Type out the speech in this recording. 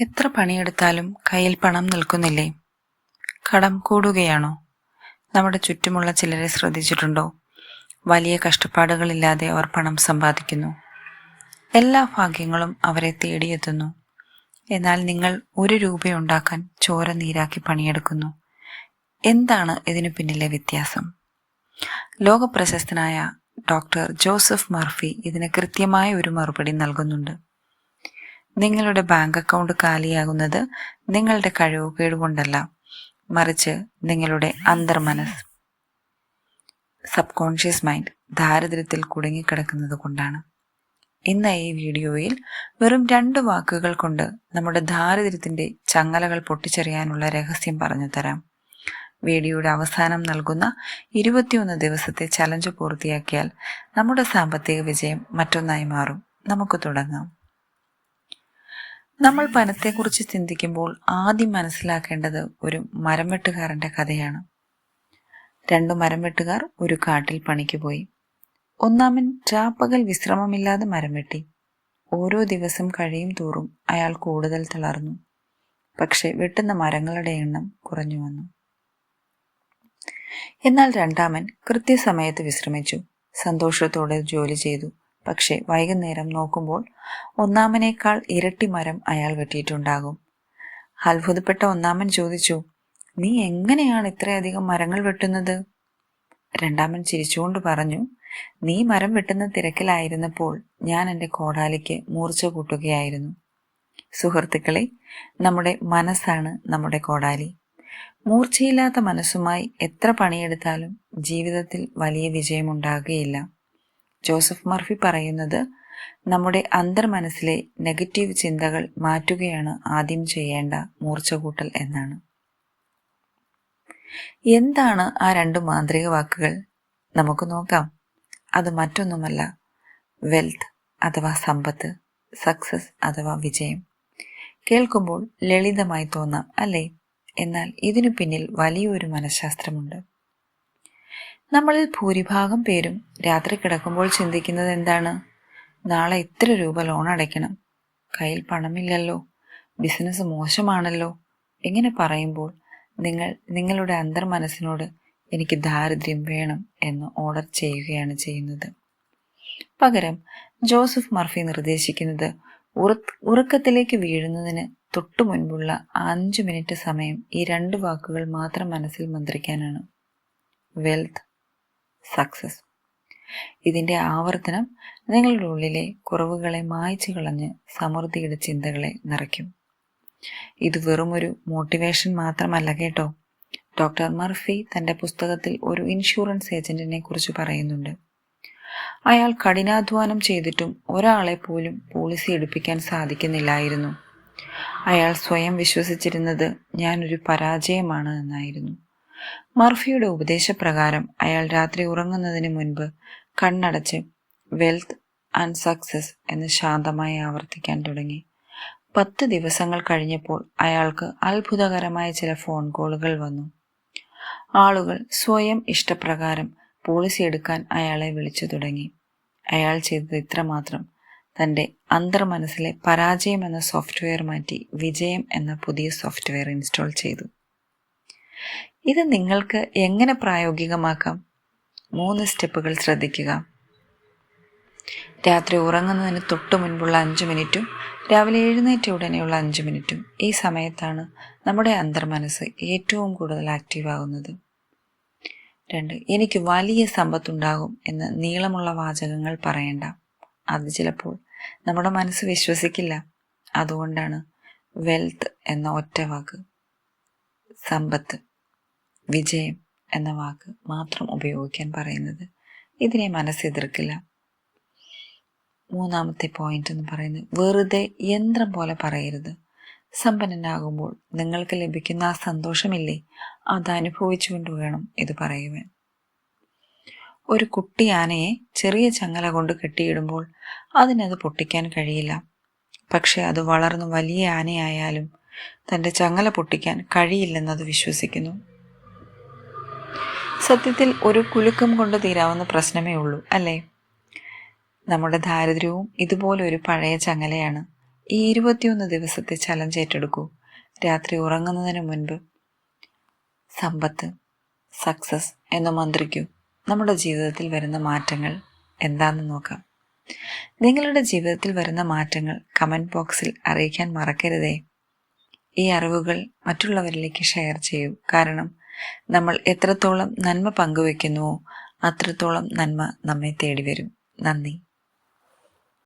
എത്ര പണിയെടുത്താലും കയ്യിൽ പണം നിൽക്കുന്നില്ലേ? കടം കൂടുകയാണോ? നമ്മുടെ ചുറ്റുമുള്ള ചിലരെ ശ്രദ്ധിച്ചിട്ടുണ്ടോ? വലിയ കഷ്ടപ്പാടുകളില്ലാതെ അവർ പണം സമ്പാദിക്കുന്നു. എല്ലാ ഭാഗ്യങ്ങളും അവരെ തേടിയെത്തുന്നു. എന്നാൽ നിങ്ങൾ ഒരു രൂപയുണ്ടാക്കാൻ ചോര നീരാക്കി പണിയെടുക്കുന്നു. എന്താണ് ഇതിനു പിന്നിലെ വ്യത്യാസം? ലോകപ്രശസ്തനായ ഡോക്ടർ ജോസഫ് മർഫി ഇതിന് കൃത്യമായ ഒരു മറുപടി നൽകുന്നുണ്ട്. നിങ്ങളുടെ ബാങ്ക് അക്കൗണ്ട് കാലിയാകുന്നത് നിങ്ങളുടെ കഴിവുകേട് കൊണ്ടല്ല മറിച്ച് നിങ്ങളുടെ അന്തർമനസ് സബ് കോൺഷ്യസ് മൈൻഡ് ദാരിദ്ര്യത്തിൽ കുടുങ്ങിക്കിടക്കുന്നത് കൊണ്ടാണ്. ഇന്ന് ഈ വീഡിയോയിൽ വെറും രണ്ട് വാക്കുകൾ കൊണ്ട് നമ്മുടെ ദാരിദ്ര്യത്തിന്റെ ചങ്ങലകൾ പൊട്ടിച്ചെറിയാനുള്ള രഹസ്യം പറഞ്ഞു തരാം. വീഡിയോയുടെ അവസാനം നൽകുന്ന ഇരുപത്തിയൊന്ന് ദിവസത്തെ ചലഞ്ച് പൂർത്തിയാക്കിയാൽ നമ്മുടെ സാമ്പത്തിക വിജയം മറ്റൊന്നായി മാറും. നമുക്ക് തുടങ്ങാം. നമ്മൾ വനത്തെക്കുറിച്ച് ചിന്തിക്കുമ്പോൾ ആദ്യം മനസ്സിലാക്കേണ്ടത് ഒരു മരം വെട്ടുകാരന്റെ കഥയാണ്. രണ്ടു മരം വെട്ടുകാർ ഒരു കാട്ടിൽ പണിക്ക് പോയി. ഒന്നാമൻ രാപ്പകൽ വിശ്രമമില്ലാതെ മരം വെട്ടി ഓരോ ദിവസം കഴിയും തോറും അയാൾ കൂടുതൽ തളർന്നു. പക്ഷെ വെട്ടുന്ന മരങ്ങളുടെ എണ്ണം കുറഞ്ഞു വന്നു. എന്നാൽ രണ്ടാമൻ കൃത്യസമയത്ത് വിശ്രമിച്ചു. സന്തോഷത്തോടെ ജോലി ചെയ്തു. പക്ഷെ വൈകുന്നേരം നോക്കുമ്പോൾ ഒന്നാമനേക്കാൾ ഇരട്ടി മരം അയാൾ വെട്ടിയിട്ടുണ്ടാകും. അത്ഭുതപ്പെട്ട ഒന്നാമൻ ചോദിച്ചു നീ എങ്ങനെയാണ് ഇത്രയധികം മരങ്ങൾ വെട്ടുന്നത്? രണ്ടാമൻ ചിരിച്ചുകൊണ്ട് പറഞ്ഞു നീ മരം വെട്ടുന്ന തിരക്കിലായിരുന്നപ്പോൾ ഞാൻ എന്റെ കോടാലിക്ക് മൂർച്ച കൂട്ടുകയായിരുന്നു. സുഹൃത്തുക്കളെ നമ്മുടെ മനസ്സാണ് നമ്മുടെ കോടാലി. മൂർച്ചയില്ലാത്ത മനസ്സുമായി എത്ര പണിയെടുത്താലും ജീവിതത്തിൽ വലിയ വിജയമുണ്ടാകുകയില്ല. ജോസഫ് മർഫി പറയുന്നത് നമ്മുടെ അന്തർമനസ്സിലെ നെഗറ്റീവ് ചിന്തകൾ മാറ്റുകയാണ് ആദ്യം ചെയ്യേണ്ട മൂർച്ചകൂട്ടൽ എന്നാണ്. എന്താണ് ആ രണ്ട് മാന്ത്രിക വാക്കുകൾ? നമുക്ക് നോക്കാം. അത് മറ്റൊന്നുമല്ല. വെൽത്ത് അഥവാ സമ്പത്ത് സക്സസ് അഥവാ വിജയം. കേൾക്കുമ്പോൾ ലളിതമായി തോന്നാം അല്ലേ? എന്നാൽ ഇതിനു പിന്നിൽ വലിയൊരു മനഃശാസ്ത്രമുണ്ട്. നമ്മളിൽ ഭൂരിഭാഗം പേരും രാത്രി കിടക്കുമ്പോൾ ചിന്തിക്കുന്നത് എന്താണ്? നാളെ ഇത്ര രൂപ ലോൺ അടയ്ക്കണം. കയ്യിൽ പണമില്ലല്ലോ. ബിസിനസ് മോശമാണല്ലോ. ഇങ്ങനെ പറയുമ്പോൾ നിങ്ങൾ നിങ്ങളുടെ അന്തർമനസ്സിനോട് എനിക്ക് ദാരിദ്ര്യം വേണം എന്ന് ഓർഡർ ചെയ്യുകയാണ് ചെയ്യുന്നത്. പകരം ജോസഫ് മർഫി നിർദ്ദേശിക്കുന്നത് ഉറക്കത്തിലേക്ക് വീഴുന്നതിന് തൊട്ടു മുൻപുള്ള അഞ്ച് മിനിറ്റ് സമയം ഈ രണ്ട് വാക്കുകൾ മാത്രം മനസ്സിൽ മന്ത്രിക്കാനാണ്. വെൽത്ത് സക്സസ് ഇതിന്റെ ആവർത്തനം നിങ്ങളുടെ ഉള്ളിലെ കുറവുകളെ മായ്ച്ചു കളഞ്ഞ് സമൃദ്ധിയുടെ ചിന്തകളെ നിറയ്ക്കും. ഇത് വെറുമൊരു മോട്ടിവേഷൻ മാത്രമല്ല കേട്ടോ. ഡോക്ടർ മർഫി തന്റെ പുസ്തകത്തിൽ ഒരു ഇൻഷുറൻസ് ഏജന്റിനെ കുറിച്ച് പറയുന്നുണ്ട്. അയാൾ കഠിനാധ്വാനം ചെയ്തിട്ടും ഒരാളെ പോലും പോളിസി എടുപ്പിക്കാൻ സാധിക്കുന്നില്ലായിരുന്നു. അയാൾ സ്വയം വിശ്വസിച്ചിരുന്നത് ഞാനൊരു പരാജയമാണ് എന്നായിരുന്നു. മർഫിയുടെ ഉപദേശപ്രകാരം അയാൾ രാത്രി ഉറങ്ങുന്നതിന് മുൻപ് കണ്ണടച്ച് വെൽത്ത് ആൻഡ് സക്സസ് എന്ന് ശാന്തമായി ആവർത്തിക്കാൻ തുടങ്ങി. പത്ത് ദിവസങ്ങൾ കഴിഞ്ഞപ്പോൾ അയാൾക്ക് അത്ഭുതകരമായ ചില ഫോൺ കോളുകൾ വന്നു. ആളുകൾ സ്വയം ഇഷ്ടപ്രകാരം പോളിസി എടുക്കാൻ അയാളെ വിളിച്ചു തുടങ്ങി. അയാൾ ചെയ്തത് ഇത്രമാത്രം. തന്റെ അന്തർമനസ്സിലെ പരാജയം എന്ന സോഫ്റ്റ്വെയർ മാറ്റി വിജയം എന്ന പുതിയ സോഫ്റ്റ്വെയർ ഇൻസ്റ്റാൾ ചെയ്തു. ഇത് നിങ്ങൾക്ക് എങ്ങനെ പ്രായോഗികമാക്കാം? മൂന്ന് സ്റ്റെപ്പുകൾ ശ്രദ്ധിക്കുക. രാത്രി ഉറങ്ങുന്നതിന് തൊട്ടു മുൻപുള്ള അഞ്ച് മിനിറ്റും രാവിലെ എഴുന്നേറ്റ ഉടനെയുള്ള അഞ്ച് മിനിറ്റും ഈ സമയത്താണ് നമ്മുടെ അന്തർമനസ് ഏറ്റവും കൂടുതൽ ആക്റ്റീവ് ആകുന്നത് രണ്ട് എനിക്ക് വലിയ സമ്പത്തുണ്ടാകും എന്ന് നീളമുള്ള വാചകങ്ങൾ പറയണ്ട. അത് ചിലപ്പോൾ നമ്മുടെ മനസ്സ് വിശ്വസിക്കില്ല. അതുകൊണ്ടാണ് വെൽത്ത് എന്ന ഒറ്റ വാക്ക്. സമ്പത്ത്. വിജയം എന്ന വാക്ക് മാത്രം ഉപയോഗിക്കാൻ പറയുന്നത് ഇതിനെ മനസ്സെതിർക്കില്ല. മൂന്നാമത്തെ പോയിന്റ് എന്ന് പറയുന്നത് വെറുതെ യന്ത്രം പോലെ പറയരുത്. സമ്പന്നനാകുമ്പോൾ നിങ്ങൾക്ക് ലഭിക്കുന്ന ആ സന്തോഷമില്ലേ? അത് അനുഭവിച്ചുകൊണ്ട് വേണം ഇത് പറയുവാൻ. ഒരു കുട്ടി ആനയെ ചെറിയ ചങ്ങല കൊണ്ട് കെട്ടിയിടുമ്പോൾ അതിനത് പൊട്ടിക്കാൻ കഴിയില്ല. പക്ഷേ അത് വളർന്ന് വലിയ ആനയായാലും തന്റെ ചങ്ങല പൊട്ടിക്കാൻ കഴിയില്ലെന്നത് വിശ്വസിക്കുന്നു. സത്യത്തിൽ ഒരു കുലുക്കം കൊണ്ട് തീരാവുന്ന പ്രശ്നമേ ഉള്ളൂ അല്ലേ? നമ്മുടെ ദാരിദ്ര്യവും ഇതുപോലൊരു പഴയ ചങ്ങലയാണ്. ഈ ഇരുപത്തിയൊന്ന് ദിവസത്തെ ചലഞ്ച് ഏറ്റെടുക്കൂ. രാത്രി ഉറങ്ങുന്നതിന് മുൻപ് സമ്പത്ത് സക്സസ് എന്ന് മന്ത്രിക്കൂ. നമ്മുടെ ജീവിതത്തിൽ വരുന്ന മാറ്റങ്ങൾ എന്താണെന്ന് നോക്കാം. നിങ്ങളുടെ ജീവിതത്തിൽ വരുന്ന മാറ്റങ്ങൾ കമന്റ് ബോക്സിൽ അറിയിക്കാൻ മറക്കരുതേ. ഈ അറിവുകൾ മറ്റുള്ളവരിലേക്ക് ഷെയർ ചെയ്യൂ. കാരണം നമ്മൾ എത്രത്തോളം നന്മ പങ്കുവെക്കുന്നുവോ അത്രത്തോളം നന്മ നമ്മെ തേടി വരും നന്ദി.